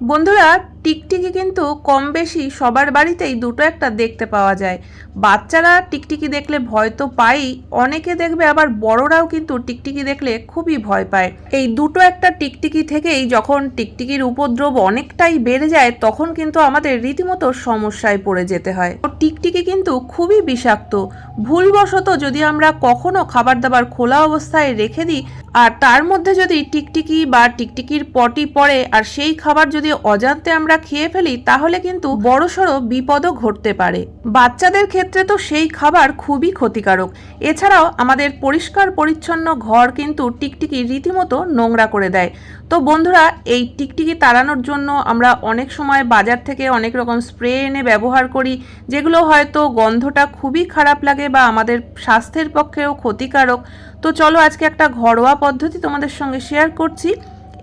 বন্ধুরা, টিকটিকি কিন্তু কম বেশি সবার বাড়িতেই দুটো একটা দেখতে পাওয়া যায়। বাচ্চারা টিকটিকি দেখলে ভয় তো পাই, অনেকে দেখবে আবার বড়রাও কিন্তু টিকটিকি দেখলে খুবই ভয় পায়। এই দুটো একটা টিকটিকি থেকেই যখন টিকটিকির উপদ্রব অনেকটাই বেড়ে যায়, তখন কিন্তু আমাদের রীতিমতো সমস্যায় পড়ে যেতে হয়। তো টিকটিকি কিন্তু খুবই বিষাক্ত। ভুলবশত যদি আমরা কখনো খাবার দাবার খোলা অবস্থায় রেখে দিই আর তার মধ্যে যদি টিকটিকি বা টিকটিকির পটি পড়ে, আর সেই খাবার যদি অজান্তে আমরা খেয়ে ফেলি, তাহলে কিন্তু বড়সড় বিপদও ঘটতে পারে। বাচ্চাদের ক্ষেত্রে তো সেই খাবার খুবই ক্ষতিকারক। এছাড়াও আমাদের পরিষ্কার পরিচ্ছন্ন ঘর কিন্তু টিকটিকি রীতিমতো নোংরা করে দেয়। তো বন্ধুরা, এই টিকটিকি তাড়ানোর জন্য আমরা অনেক সময় বাজার থেকে অনেক রকম স্প্রে এনে ব্যবহার করি, যেগুলো হয়তো গন্ধটা খুবই খারাপ লাগে বা আমাদের স্বাস্থ্যের পক্ষেও ক্ষতিকারক। তো চলো আজকে একটা ঘরোয়া পদ্ধতি তোমাদের সঙ্গে শেয়ার করছি।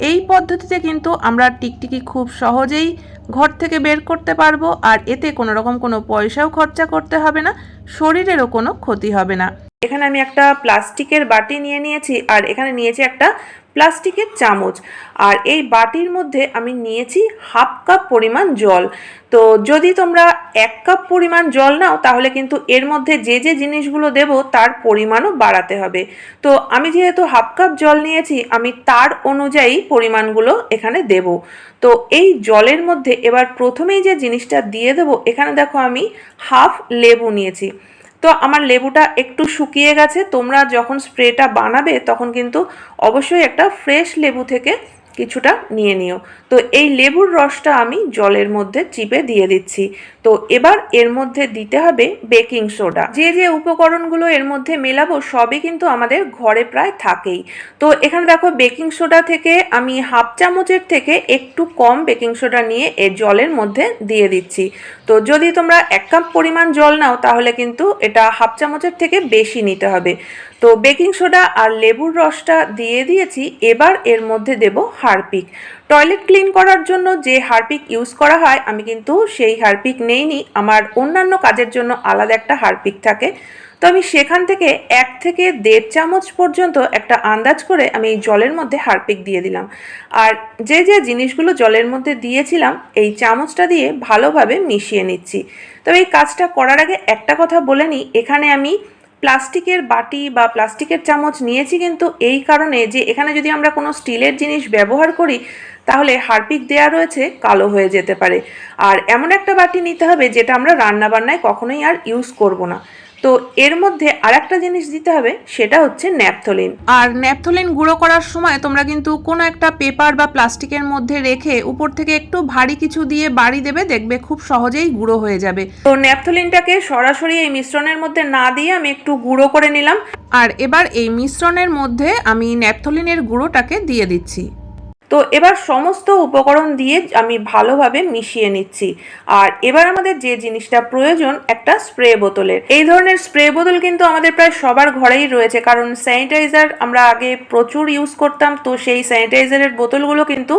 এই পদ্ধতিতে কিন্তু আমরা টিকটিকি খুব সহজেই ঘর থেকে বের করতে পারব আর এতে কোনো রকম কোনো পয়সাও খরচা করতে হবে না, শরীরেরও কোনো ক্ষতি হবে না। এখানে আমি একটা প্লাস্টিকের বাটি নিয়ে নিয়েছি আর এখানে নিয়েছি একটা প্লাস্টিকের চামচ। আর এই বাটির মধ্যে আমি নিয়েছি হাফ কাপ পরিমাণ জল। তো যদি তোমরা এক কাপ পরিমাণ জল নাও, তাহলে কিন্তু এর মধ্যে যে যে জিনিসগুলো দেব, তার পরিমাণও বাড়াতে হবে। তো আমি যেহেতু হাফ কাপ জল নিয়েছি, আমি তার অনুযায়ী পরিমাণগুলো এখানে দেব। তো এই জলের মধ্যে এবার প্রথমেই যে জিনিসটা দিয়ে দেব, এখানে দেখো আমি হাফ লেবু নিয়েছি। তো আমার লেবুটা একটু শুকিয়ে গেছে, তোমরা যখন স্প্রেটা বানাবে তখন কিন্তু অবশ্যই একটা ফ্রেশ লেবু থেকে কিছুটা নিয়ে নিও। তো এই লেবুর রসটা আমি জলের মধ্যে চিপে দিয়ে দিচ্ছি। তো এবার এর মধ্যে দিতে হবে বেকিং সোডা। যে যে উপকরণগুলো এর মধ্যে মেলাবো সবই কিন্তু আমাদের ঘরে প্রায় থাকেই। তো এখানে দেখো বেকিং সোডা থেকে আমি হাফ চামচের থেকে একটু কম বেকিং সোডা নিয়ে এর জলের মধ্যে দিয়ে দিচ্ছি। তো যদি তোমরা এক কাপ পরিমাণ জল নাও তাহলে কিন্তু এটা হাফ চামচের থেকে বেশি নিতে হবে। তো বেকিং সোডা আর লেবুর রসটা দিয়ে দিয়েছি, এবার এর মধ্যে দেব হারপিক। টয়লেট ক্লিন করার জন্য যে হারপিক ইউজ করা হয়, আমি কিন্তু সেই হারপিক নেইনি। আমার অন্যান্য কাজের জন্য আলাদা একটা হারপিক থাকে। তো আমি সেখান থেকে এক থেকে দেড় চামচ পর্যন্ত একটা আন্দাজ করে আমি এই জলের মধ্যে হারপিক দিয়ে দিলাম। আর যে যে জিনিসগুলো জলের মধ্যে দিয়েছিলাম, এই চামচটা দিয়ে ভালোভাবে মিশিয়ে নিচ্ছি। তবে এই কাজটা করার আগে একটা কথা বলে নিই, এখানে আমি প্লাস্টিকের বাটি বা প্লাস্টিকের চামচ নিয়েছি কিন্তু এই কারণে যে এখানে যদি আমরা কোনো স্টিলের জিনিস ব্যবহার করি, তাহলে হারপিক দেয়া রয়েছে, কালো হয়ে যেতে পারে। আর এমন একটা বাটি নিতে হবে, যেটা আমরা রান্নাবান্নায় কখনোই আর ইউজ করব না। তো এর মধ্যে আর একটা জিনিস দিতে হবে সেটা হচ্ছে ন্যাপথলিন। আর ন্যাপথলিন গুঁড়ো করার সময় তোমরা কিন্তু কোনো একটা পেপার বা প্লাস্টিকের মধ্যে রেখে উপর থেকে একটু ভারী কিছু দিয়ে বাড়ি দেবে দেখবে খুব সহজেই গুঁড়ো হয়ে যাবে। তো ন্যাপথলিনটাকে সরাসরি এই মিশ্রণের মধ্যে না দিয়ে আমি একটু গুঁড়ো করে নিলাম। আর এবার এই মিশ্রণের মধ্যে আমি ন্যাপথলিনের গুঁড়োটাকে দিয়ে দিচ্ছি। তো এবার সমস্ত উপকরণ দিয়ে আমি ভালোভাবে মিশিয়ে নিচ্ছি। আর এবার আমাদের যে জিনিসটা প্রয়োজন, একটা স্প্রে বোতলের। এই ধরনের স্প্রে বোতল কিন্তু আমাদের প্রায় সবার ঘরেই রয়েছে, কারণ স্যানিটাইজার আমরা আগে প্রচুর ইউজ করতাম, তো সেই স্যানিটাইজারের বোতলগুলো কিন্তু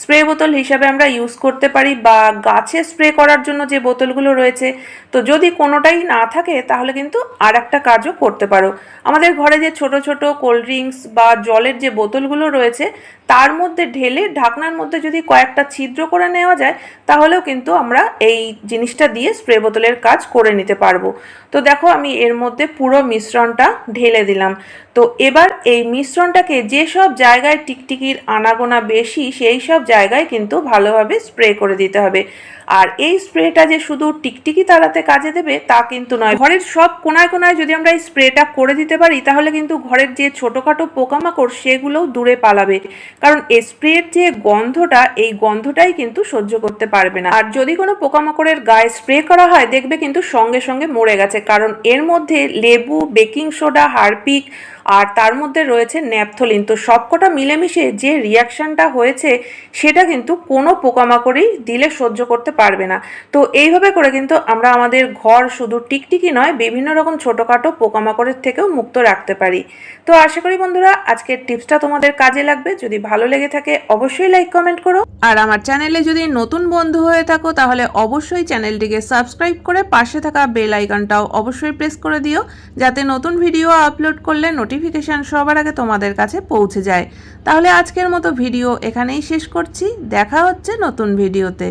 স্প্রে বোতল হিসাবে আমরা ইউজ করতে পারি বা গাছে স্প্রে করার জন্য যে বোতলগুলো রয়েছে। তো যদি কোনোটাই না থাকে, তাহলে কিন্তু আর একটা কাজও করতে পারো। আমাদের ঘরে যে ছোট ছোট কোল্ড ড্রিঙ্কস বা জলের যে বোতলগুলো রয়েছে, তার মধ্যে ঢেলে ঢাকনার মধ্যে যদি কয়েকটা ছিদ্র করে নেওয়া যায়, তাহলেও কিন্তু আমরা এই জিনিসটা দিয়ে স্প্রে বোতলের কাজ করে নিতে পারব। তো দেখো আমি এর মধ্যে পুরো মিশ্রণটা ঢেলে দিলাম। তো এবার এই মিশ্রণটাকে যেসব জায়গায় টিকটিকির আনাগোনা বেশি, সেই সব জায়গায় কিন্তু ভালোভাবে স্প্রে করে দিতে হবে। আর এই স্প্রেটা যে শুধু টিকটিকি তাড়াতে কাজে দেবে, তা কিন্তু নয়। ঘরের সব কোনায় কোনায় যদি আমরা এই স্প্রেটা করে দিতে পারি, তাহলে কিন্তু ঘরের যে ছোটোখাটো পোকামাকড়, সেগুলোও দূরে পালাবে। কারণ এই স্প্রের যে গন্ধটা, এই গন্ধটাই কিন্তু সহ্য করতে পারবে না। আর যদি কোনো পোকামাকড়ের গায়ে স্প্রে করা হয়, দেখবে কিন্তু সঙ্গে সঙ্গে মরে গেছে। কারণ এর মধ্যে লেবু, বেকিং সোডা, হারপিক আর তার মধ্যে রয়েছে ন্যাপথলিন। তো সবকটা মিলেমিশে যে রিয়াকশানটা হয়েছে, সেটা কিন্তু কোনো পোকামাকড়ই দিলে সহ্য করতে পারবে না। তো এইভাবে করে কিন্তু আমরা আমাদের ঘর শুধু টিকটিকি নয়, বিভিন্ন রকম ছোটোখাটো পোকামাকড়ের থেকেও মুক্ত রাখতে পারি। তো আশা করি বন্ধুরা, আজকের টিপসটা তোমাদের কাজে লাগবে। যদি ভালো লেগে থাকে, অবশ্যই লাইক কমেন্ট করো। আর আমার চ্যানেলে যদি নতুন বন্ধু হয়ে থাকো, তাহলে অবশ্যই চ্যানেলটিকে সাবস্ক্রাইব করে পাশে থাকা বেল আইকনটাও অবশ্যই প্রেস করে দিও, যাতে নতুন ভিডিও আপলোড করলে নোটিফিকেশন সবার আগে তোমাদের কাছে পৌঁছে যায়। তাহলে আজকের মতো ভিডিও এখানেই শেষ করছি। দেখা হচ্ছে নতুন ভিডিওতে।